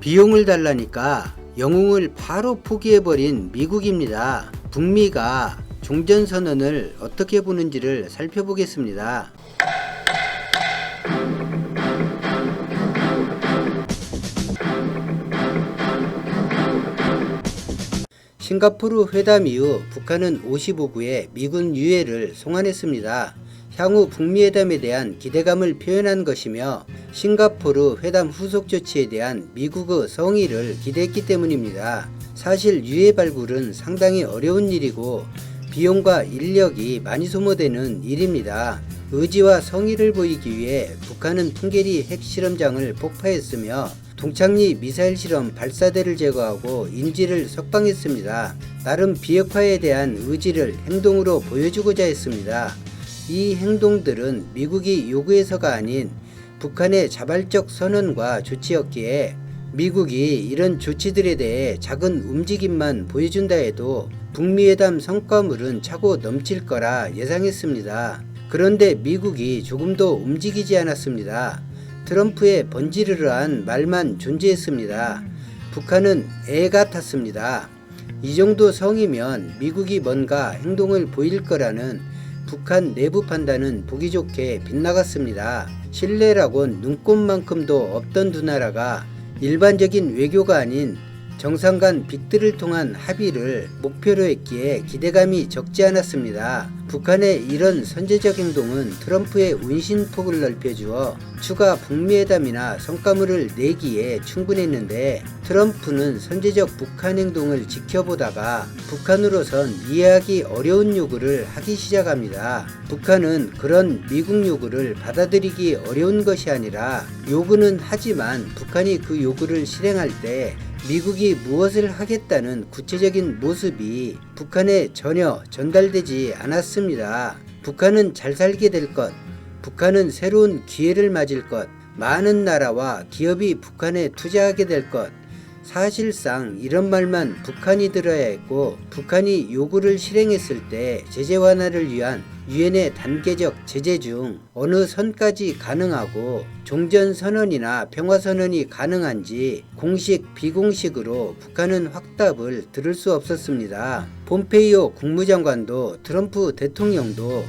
비용을 달라니까 영웅을 바로 포기해버린 미국입니다. 북미가 종전선언을 어떻게 보는지를 살펴보겠습니다. 싱가포르 회담 이후 북한은 55구에 미군 유해를 송환했습니다. 향후 북미 회담에 대한 기대감을 표현한 것이며 싱가포르 회담 후속 조치에 대한 미국의 성의를 기대했기 때문입니다. 사실 유해 발굴은 상당히 어려운 일이고 비용과 인력이 많이 소모되는 일입니다. 의지와 성의를 보이기 위해 북한은 풍계리 핵실험장을 폭파했으며 동창리 미사일 실험 발사대를 제거하고 인지를 석방했습니다. 나름 비핵화에 대한 의지를 행동으로 보여주고자 했습니다. 이 행동들은 미국이 요구해서가 아닌 북한의 자발적 선언과 조치였기에 미국이 이런 조치들에 대해 작은 움직임만 보여준다 해도 북미회담 성과물은 차고 넘칠 거라 예상했습니다. 그런데 미국이 조금도 움직이지 않았습니다. 트럼프의 번지르르한 말만 존재했습니다. 북한은 애 같았습니다. 이 정도 성이면 미국이 뭔가 행동을 보일 거라는 북한 내부 판단은 보기 좋게 빗나갔습니다. 신뢰라곤 눈꼽만큼도 없던 두 나라가 일반적인 외교가 아닌 정상 간 빅들을 통한 합의를 목표로 했기에 기대감이 적지 않았습니다. 북한의 이런 선제적 행동은 트럼프의 운신폭을 넓혀주어 추가 북미회담이나 성과물을 내기에 충분했는데 트럼프는 선제적 북한 행동을 지켜보다가 북한으로선 이해하기 어려운 요구를 하기 시작합니다. 북한은 그런 미국 요구를 받아들이기 어려운 것이 아니라 요구는 하지만 북한이 그 요구를 실행할 때 미국이 무엇을 하겠다는 구체적인 모습이 북한에 전혀 전달되지 않았습니다. 북한은 잘 살게 될 것, 북한은 새로운 기회를 맞을 것, 많은 나라와 기업이 북한에 투자하게 될 것, 사실상 이런 말만 북한이 들어야 했고 북한이 요구를 실행했을 때 제재 완화를 위한 유엔의 단계적 제재 중 어느 선까지 가능하고 종전 선언이나 평화 선언이 가능한지 공식 비공식으로 북한은 확답을 들을 수 없었습니다. 폼페이오 국무장관도 트럼프 대통령도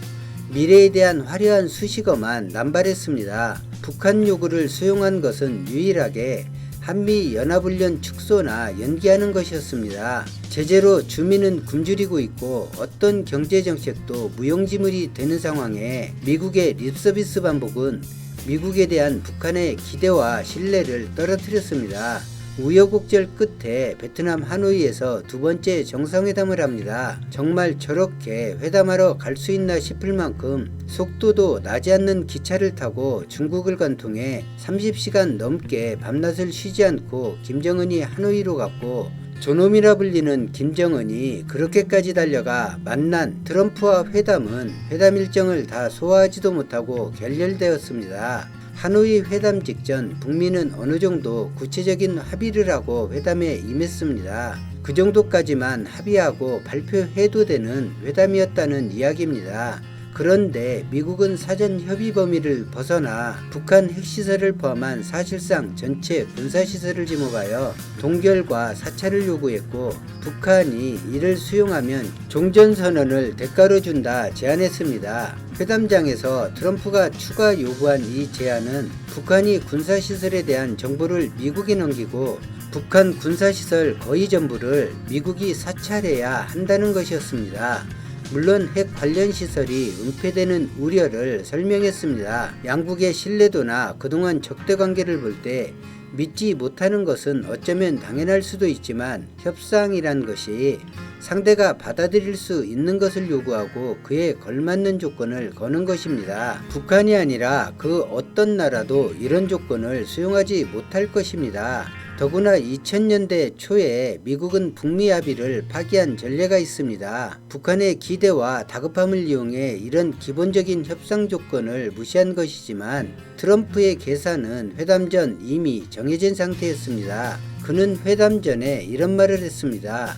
미래에 대한 화려한 수식어만 남발했습니다. 북한 요구를 수용한 것은 유일하게 한미 연합훈련 축소나 연기하는 것이었습니다. 제재로 주민은 굶주리고 있고 어떤 경제 정책도 무용지물이 되는 상황에 미국의 립서비스 반복은 미국에 대한 북한의 기대와 신뢰를 떨어뜨렸습니다. 우여곡절 끝에 베트남 하노이에서 두 번째 정상회담을 합니다. 정말 저렇게 회담하러 갈 수 있나 싶을 만큼 속도도 나지 않는 기차를 타고 중국을 관통해 30시간 넘게 밤낮을 쉬지 않고 김정은이 하노이로 갔고 존엄이라 불리는 김정은이 그렇게까지 달려가 만난 트럼프와 회담은 회담 일정을 다 소화하지도 못하고 결렬되었습니다. 하노이 회담 직전 북미는 어느 정도 구체적인 합의를 하고 회담에 임했습니다. 그 정도까지만 합의하고 발표해도 되는 회담이었다는 이야기입니다. 그런데 미국은 사전 협의 범위를 벗어나 북한 핵시설을 포함한 사실상 전체 군사시설을 지목하여 동결과 사찰을 요구했고 북한이 이를 수용하면 종전선언을 대가로 준다 제안했습니다. 회담장에서 트럼프가 추가 요구한 이 제안은 북한이 군사시설에 대한 정보를 미국에 넘기고 북한 군사시설 거의 전부를 미국이 사찰해야 한다는 것이었습니다. 물론 핵 관련 시설이 은폐되는 우려를 설명했습니다. 양국의 신뢰도나 그동안 적대 관계를 볼 때 믿지 못하는 것은 어쩌면 당연할 수도 있지만 협상이란 것이 상대가 받아들일 수 있는 것을 요구하고 그에 걸맞는 조건을 거는 것입니다. 북한이 아니라 그 어떤 나라도 이런 조건을 수용하지 못할 것입니다. 더구나 2000년대 초에 미국은 북미 합의를 파기한 전례가 있습니다. 북한의 기대와 다급함을 이용해 이런 기본적인 협상 조건을 무시한 것이지만 트럼프의 계산은 회담 전 이미 정해진 상태였습니다. 그는 회담 전에 이런 말을 했습니다.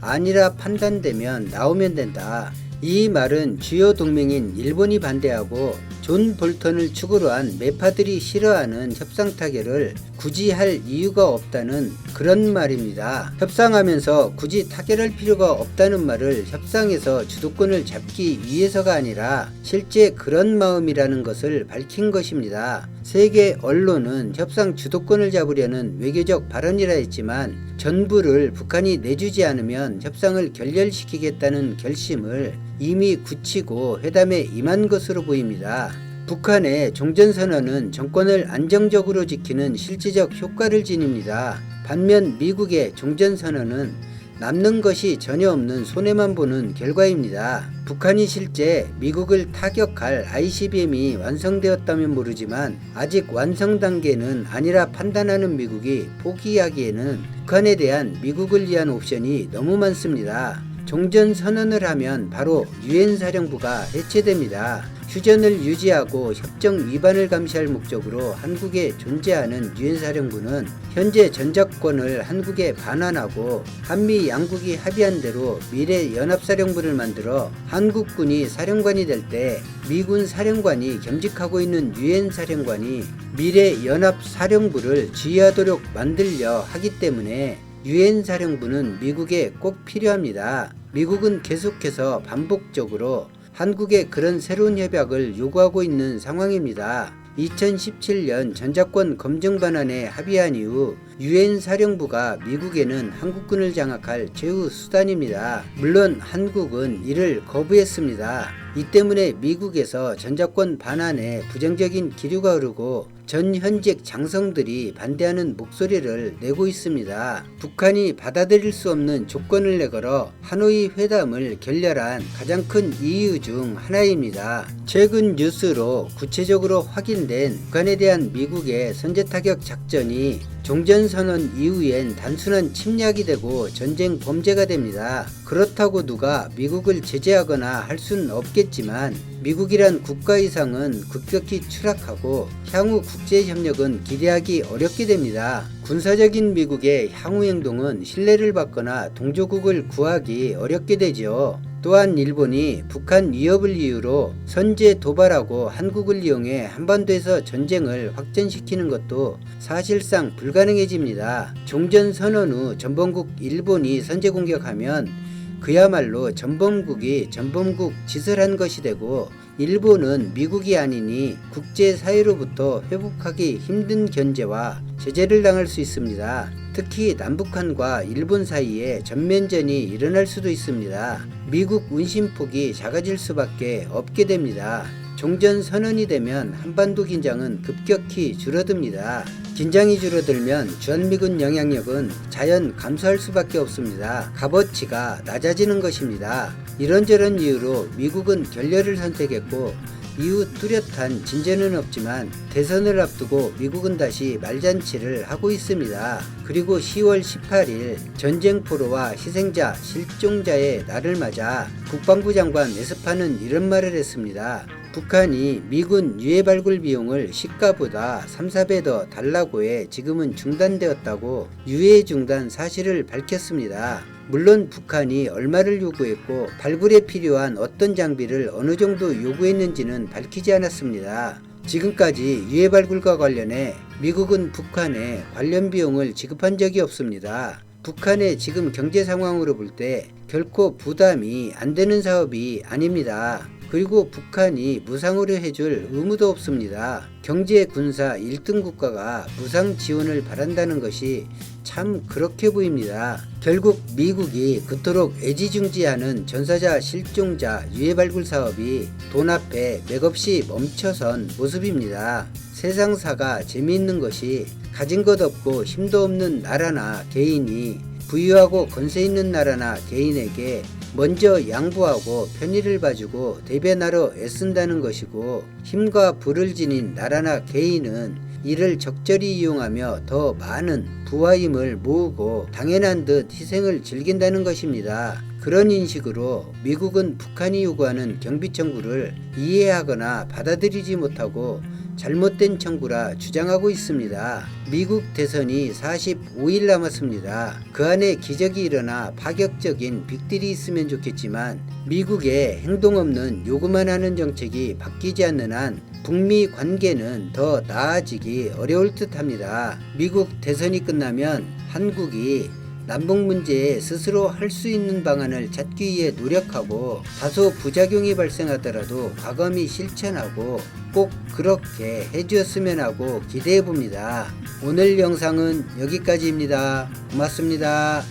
아니라 판단되면 나오면 된다. 이 말은 주요 동맹인 일본이 반대하고 존 볼턴을 축으로 한 매파들이 싫어하는 협상 타결을 굳이 할 이유가 없다는 그런 말입니다. 협상하면서 굳이 타결할 필요가 없다는 말을 협상에서 주도권을 잡기 위해서가 아니라 실제 그런 마음이라는 것을 밝힌 것입니다. 세계 언론은 협상 주도권을 잡으려는 외교적 발언이라 했지만 전부를 북한이 내주지 않으면 협상을 결렬시키겠다는 결심을 이미 굳히고 회담에 임한 것으로 보입니다. 북한의 종전선언은 정권을 안정적으로 지키는 실질적 효과를 지닙니다. 반면 미국의 종전선언은 남는 것이 전혀 없는 손해만 보는 결과입니다. 북한이 실제 미국을 타격할 ICBM이 완성되었다면 모르지만 아직 완성 단계는 아니라 판단하는 미국이 포기하기에는 북한에 대한 미국을 위한 옵션이 너무 많습니다. 종전 선언을 하면 바로 유엔 사령부가 해체됩니다. 휴전을 유지하고 협정 위반을 감시할 목적으로 한국에 존재하는 유엔 사령부는 현재 전작권을 한국에 반환하고 한미 양국이 합의한 대로 미래 연합사령부를 만들어 한국군이 사령관이 될 때 미군 사령관이 겸직하고 있는 유엔 사령관이 미래 연합사령부를 지휘하도록 만들려 하기 때문에 유엔 사령부는 미국에 꼭 필요합니다. 미국은 계속해서 반복적으로 한국에 그런 새로운 협약을 요구하고 있는 상황입니다. 2017년 전작권 검증 반환에 합의한 이후 유엔 사령부가 미국에는 한국군을 장악할 최후 수단입니다. 물론 한국은 이를 거부했습니다. 이 때문에 미국에서 전작권 반환에 부정적인 기류가 흐르고 전 현직 장성들이 반대하는 목소리를 내고 있습니다. 북한이 받아들일 수 없는 조건을 내걸어 하노이 회담을 결렬한 가장 큰 이유 중 하나입니다. 최근 뉴스로 구체적으로 확인된 북한에 대한 미국의 선제 타격 작전이 종전선언 이후엔 단순한 침략이 되고 전쟁 범죄가 됩니다. 그렇다고 누가 미국을 제재하거나 할 수는 없겠지만 미국이란 국가 이상은 급격히 추락하고 향후 국제협력은 기대하기 어렵게 됩니다. 군사적인 미국의 향후 행동은 신뢰를 받거나 동조국을 구하기 어렵게 되지요. 또한 일본이 북한 위협을 이유로 선제 도발하고 한국을 이용해 한반도에서 전쟁을 확전시키는 것도 사실상 불가능해집니다. 종전 선언 후 전범국 일본이 선제 공격하면 그야말로 전범국이 전범국 짓을 한 것이 되고 일본은 미국이 아니니 국제 사회로부터 회복하기 힘든 견제와 제재를 당할 수 있습니다. 특히 남북한과 일본 사이에 전면전이 일어날 수도 있습니다. 미국 운신폭이 작아질 수밖에 없게 됩니다. 종전 선언이 되면 한반도 긴장은 급격히 줄어듭니다. 긴장이 줄어들면 주한미군 영향력은 자연 감소할 수밖에 없습니다. 값어치가 낮아지는 것입니다. 이런저런 이유로 미국은 결렬을 선택했고 이후 뚜렷한 진전은 없지만 대선을 앞두고 미국은 다시 말잔치를 하고 있습니다. 그리고 10월 18일 전쟁 포로와 희생자, 실종자의 날을 맞아 국방부 장관 에스파는 이런 말을 했습니다. 북한이 미군 유해 발굴 비용을 시가보다 3, 4배 더 달라고 해 지금은 중단되었다고 유해 중단 사실을 밝혔습니다. 물론 북한이 얼마를 요구했고 발굴에 필요한 어떤 장비를 어느 정도 요구했는지는 밝히지 않았습니다. 지금까지 유해 발굴과 관련해 미국은 북한에 관련 비용을 지급한 적이 없습니다. 북한의 지금 경제 상황으로 볼 때 결코 부담이 안 되는 사업이 아닙니다. 그리고 북한이 무상으로 해줄 의무도 없습니다. 경제 군사 1등 국가가 무상 지원을 바란다는 것이 참 그렇게 보입니다. 결국 미국이 그토록 애지중지하는 전사자 실종자 유해 발굴 사업이 돈 앞에 맥없이 멈춰선 모습입니다. 세상사가 재미있는 것이 가진 것 없고 힘도 없는 나라나 개인이 부유하고 권세 있는 나라나 개인에게 먼저 양보하고 편의를 봐주고 대변하러 애쓴다는 것이고 힘과 부를 지닌 나라나 개인은 이를 적절히 이용하며 더 많은 부와 힘을 모으고 당연한 듯 희생을 즐긴다는 것입니다. 그런 인식으로 미국은 북한이 요구하는 경비 청구를 이해하거나 받아들이지 못하고 잘못된 청구라 주장하고 있습니다. 미국 대선이 45일 남았습니다. 그 안에 기적이 일어나 파격적인 빅딜이 있으면 좋겠지만 미국의 행동 없는 요구만 하는 정책이 바뀌지 않는 한 북미 관계는 더 나아지기 어려울 듯 합니다. 미국 대선이 끝나면 한국이 남북 문제에 스스로 할 수 있는 방안을 찾기 위해 노력하고 다소 부작용이 발생하더라도 과감히 실천하고 꼭 그렇게 해주었으면 하고 기대해 봅니다. 오늘 영상은 여기까지입니다. 고맙습니다.